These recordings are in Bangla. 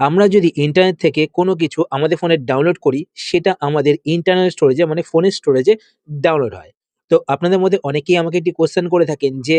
আমরা যদি ইন্টারনেট থেকে কোনো কিছু আমাদের ফোনে ডাউনলোড করি, সেটা আমাদের ইন্টারনাল স্টোরেজে মানে ফোনের স্টোরেজে ডাউনলোড হয়। তো আপনাদের মধ্যে অনেকেই আমাকে একটি কোয়েশ্চেন করে থাকেন যে,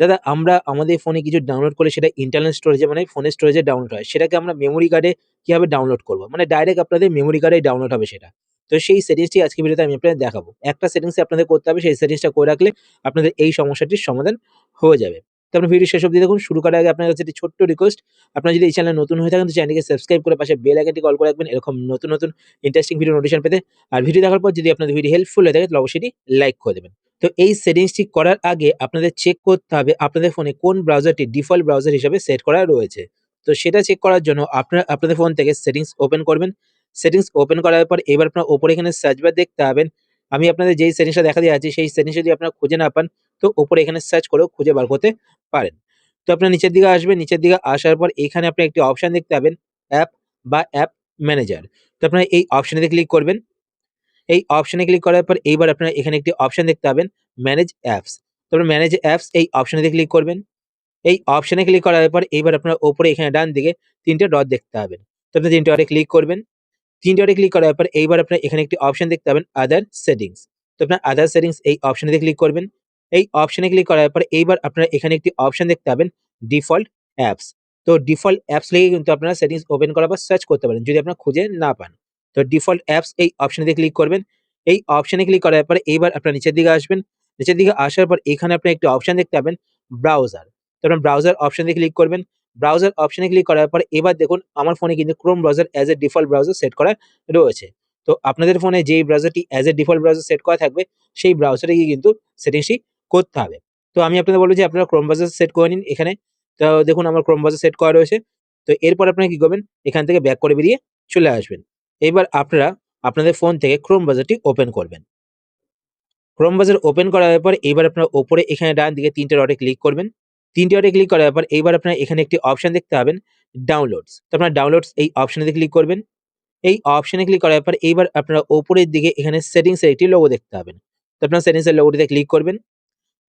"দাদা আমরা আমাদের ফোনে কিছু ডাউনলোড করলে সেটা ইন্টারনাল স্টোরেজে মানে ফোনের স্টোরেজে ডাউনলোড হয়। সেটাকে আমরা মেমোরি কার্ডে কীভাবে ডাউনলোড করব মানে ডাইরেক্ট আপনাদের মেমোরি কার্ডেই ডাউনলোড হবে সেটা। তো সেই সেটিংসটি আজকে ভিডিওতে আমি আপনাদের দেখাবো। একটা সেটিংসই আপনাদের করতে হবে, সেই সেটিংসটা করে রাখলে আপনাদের এই সমস্যাটির সমাধান হয়ে যাবে। তো আপনার ভিডিও শেষ অব্দি দেখুন। শুরু করার আগে আপনার কাছে একটি ছোট্ট রিকোয়েস্ট, আপনার যদি এই চ্যানেলে নতুন হয়ে থাকেন তো চ্যানেলটিকে সাবস্ক্রাইব করে পাশে বেল আইকনটি কল করে রাখবেন এরকম নতুন, নতুন ইন্টারেস্টিং ভিডিও নোটিফিকেশন পেতে। আর ভিডিও দেখার পর যদি আপনাদের ভিডিও হেল্পফুল হয়ে থাকে তাহলে অবশ্যই লাইক করে দেবেন। তো এই সেটিংসটি করার আগে আপনাদের চেক করতে হবে আপনাদের ফোনে কোন ব্রাউজারটি ডিফল্ট ব্রাউজার হিসেবে সেট করা রয়েছে। তো সেটা চেক করার জন্য আপনারা আপনাদের ফোন থেকে সেটিংস ওপেন করবেন। সেটিংস ওপেন করার পর এবার আপনার ওপরে এখানে সার্চ বার দেখতে পাবেন। আমি আপনাদের যেই সেটিংসটা দেখা দিয়েছি সেই সেটিংস যদি আপনারা খুঁজে না পান তো উপরে এখানে সার্চ করেও খুঁজে বার করতে পারেন। তো আপনার নিচের দিকে আসবেন, নিচের দিকে আসার পর এখানে আপনি একটি অপশন দেখতে পাবেন অ্যাপ বা অ্যাপ ম্যানেজার। তো আপনারা এই অপশনেতে ক্লিক করবেন। এই অপশনে ক্লিক করার পর এইবার আপনারা এখানে একটি অপশন দেখতে পাবেন ম্যানেজ অ্যাপস। তো আপনারা ম্যানেজ অ্যাপস এই অপশনেতে ক্লিক করবেন। এই অপশনে ক্লিক করার পর এইবার আপনারা ওপরে এখানে ডান দিকে ৩ টে ডট দেখতে পাবেন। তো আপনি ৩ টে ডটে ক্লিক করবেন। ৩ টে ডটে ক্লিক করার পর এইবার আপনারা এখানে একটি অপশন দেখতে পাবেন আদার সেটিংস। তো আপনার আদার সেটিংস এই অপশনেতে ক্লিক করবেন। এই অপশনে ক্লিক করার পর এইবার আপনারা এখানে একটি অপশন দেখতে পাবেন ডিফল্ট অ্যাপস। তো ডিফল্ট অ্যাপস লিখে কিন্তু আপনারা সেটিংস ওপেন করার পর সার্চ করতে পারেন, যদি আপনারা খুঁজে না পান। তো ডিফল্ট অ্যাপস এই অপশনেতে ক্লিক করবেন। এই অপশনে ক্লিক করার পরে এইবার আপনারা নিচের দিকে আসবেন। নিচের দিকে আসার পর এখানে আপনি একটি অপশন দেখতে পাবেন ব্রাউজার। তো আপনারা ব্রাউজার অপশনে ক্লিক করবেন। ব্রাউজার অপশনে ক্লিক করার পর এবার দেখুন আমার ফোনে কিন্তু Chrome browser as a default browser set করা রয়েছে। তো আপনাদের ফোনে যেই ব্রাউজারটি as a default browser set করা থাকবে, সেই ব্রাউজারে গিয়ে কিন্তু সেটিংসটি করতে হবে। তো আমি আপনাদের বলব যে আপনারা ক্রোম ব্রাউজার সেট করে নিন এখানে। তো দেখুন আমার ক্রোম ব্রাউজার সেট করা রয়েছে। তো এরপর আপনারা কি করবেন এখান থেকে ব্যাক করে বেরিয়ে চলে আসবেন। এবার আপনারা আপনাদের ফোন থেকে ক্রোম ব্রাউজারটি ওপেন করবেন। ক্রোম ব্রাউজার ওপেন করার পর এবার আপনারা ওপরে এখানে ডান দিকে ৩ টে ডটে ক্লিক করবেন। ৩ টে ডটে ক্লিক করার পর এইবার আপনারা এখানে একটি অপশন দেখতে পাবেন ডাউনলোডস। তো আপনারা ডাউনলোডস এই অপশনেতে ক্লিক করবেন। এই অপশনে ক্লিক করার পর এইবার আপনারা ওপরের দিকে এখানে সেটিংস এর একটি লোগো দেখতে পাবেন। তো আপনারা সেটিংস এর লোগোটিতে ক্লিক করবেন।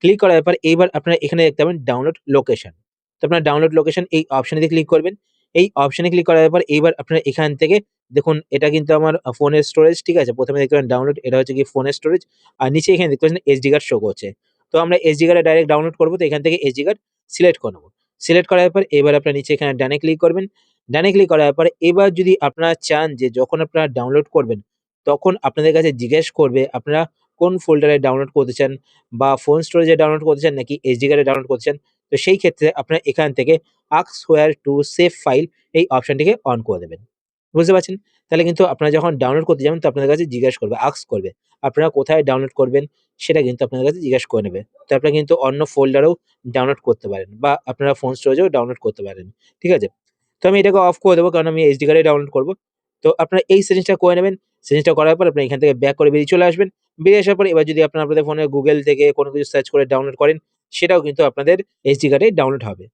ক্লিক করার পর এইবার আপনারা এখানে দেখতে পাবেন ডাউনলোড লোকেশন। তো আপনারা ডাউনলোড লোকেশন এই অপশনেতে ক্লিক করবেন। এই অপশনে ক্লিক করার পর এইবার আপনারা এখান থেকে দেখুন, এটা কিন্তু আমার ফোনের স্টোরেজ ঠিক আছে? ১ম এ দেখতে পাবেন ডাউনলোড এটা হচ্ছে গিয়ে ফোনের স্টোরেজ। আর নিচে এখানে দেখতে পাচ্ছেন এসডি কার্ড শো করছে। তো আমরা এসডি কার্ডে ডাইরেক্ট ডাউনলোড করব, তো এখান থেকে এসডি কার্ড সিলেক্ট করে নেব। সিলেক্ট করার পর এবার আপনার নিচে এখানে ডানে ক্লিক করবেন। ডানে ক্লিক করার পরে এবার যদি আপনারা চান যে যখন আপনারা ডাউনলোড করবেন, তখন আপনাদের কাছে জিজ্ঞেস করবে, আপনারা কোন ফোল্ডারে ডাউনলোড করতে চান বা ফোন স্টোরেজে ডাউনলোড করতে চান নাকি এসডি কার্ডে ডাউনলোড করতে চান। তো সেই ক্ষেত্রে আপনারা এখান থেকে ask where to save file এই অপশনটিকে অন করে দেবেন। বুঝতে পারছেন? তাহলে কিন্তু আপনারা যখন ডাউনলোড করতে যাবেন তো আপনাদের কাছে জিজ্ঞেস করবে, আক্স করবে। আপনারা কোথায় ডাউনলোড করবেন সেটা কিন্তু আপনাদের কাছে জিজ্ঞেস করে নেবে। তো আপনারা কিন্তু অন্য ফোল্ডারেও ডাউনলোড করতে পারেন বা আপনারা ফোন স্টোরেজেও ডাউনলোড করতে পারেন। ঠিক আছে? তো আমি এটাকে অফ করে দেবো কারণ আমি এসডি কার্ডে ডাউনলোড করব। তো আপনারা এই সেটিংসটা করে নেবেন। সেটিংসটা করার পর আপনারা এখান থেকে ব্যাক করে বেরিয়ে চলে আসবেন। বেরিয়ে আসার পর এবার যদি আপনারা আপনাদের ফোনে গুগল থেকে কোনো কিছু সার্চ করে ডাউনলোড করেন সেটাও কিন্তু আপনাদের এসডি কার্ডে ডাউনলোড হবে।